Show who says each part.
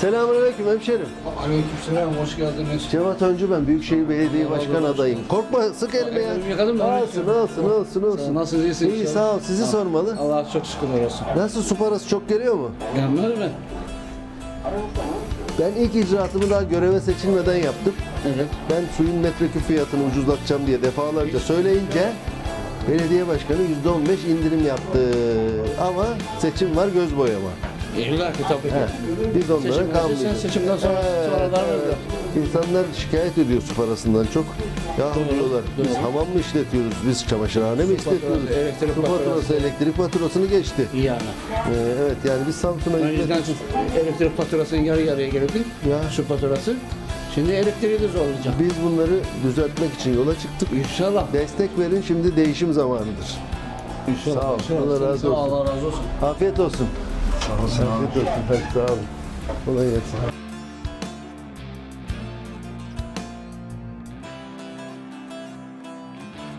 Speaker 1: Selamünaleyküm hemşerim.
Speaker 2: Aleykümselam, hoş geldiniz.
Speaker 1: Cevat Öncü ben Büyükşehir Belediye Başkan adayım. Korkma sık elimi ya.
Speaker 2: Elimi yıkadın mı?
Speaker 1: Olsun olsun olsun olsun.
Speaker 2: Nasılsınız, iyisiniz?
Speaker 1: İyi sağ ol sizi sormalı.
Speaker 2: Allah çok şükürler olsun.
Speaker 1: Nasıl su parası çok geliyor mu?
Speaker 2: Gelmez mi?
Speaker 1: Ben ilk icraatımı daha göreve seçilmeden yaptım.
Speaker 2: Evet.
Speaker 1: Ben suyun metreküp fiyatını ucuzlatacağım diye defalarca söyleyince belediye başkanı %15 indirim yaptı. Ama seçim var göz boyama.
Speaker 2: İlla ki tabii.
Speaker 1: He, Biz onlara
Speaker 2: Seçimden-
Speaker 1: kalmayacağız.
Speaker 2: seçimden sonra-
Speaker 1: He,
Speaker 2: sonra da-
Speaker 1: he. İnsanlar şikayet ediyor su parasından çok. Ya diyorlar biz hamam mı işletiyoruz, biz çamaşırhane mi işletiyoruz?
Speaker 2: faturası, elektrik
Speaker 1: su faturası,
Speaker 2: faturası.
Speaker 1: elektrik faturasını geçti.
Speaker 2: İyi yani.
Speaker 1: Ee, evet yani biz Samsun'a
Speaker 2: Önceden elektrik faturası yarı yarıya gelirdi.
Speaker 1: Ya.
Speaker 2: Su faturası. Şimdi elektriği de zorlayacak.
Speaker 1: biz bunları düzeltmek için yola çıktık.
Speaker 2: İnşallah.
Speaker 1: Destek verin şimdi değişim zamanıdır.
Speaker 2: İnşallah.
Speaker 1: Sağ ol. Allah razı olsun.
Speaker 2: Allah razı olsun.
Speaker 1: Afiyet olsun. Afiyet olsun. Sağ olun. Kolay gelsin.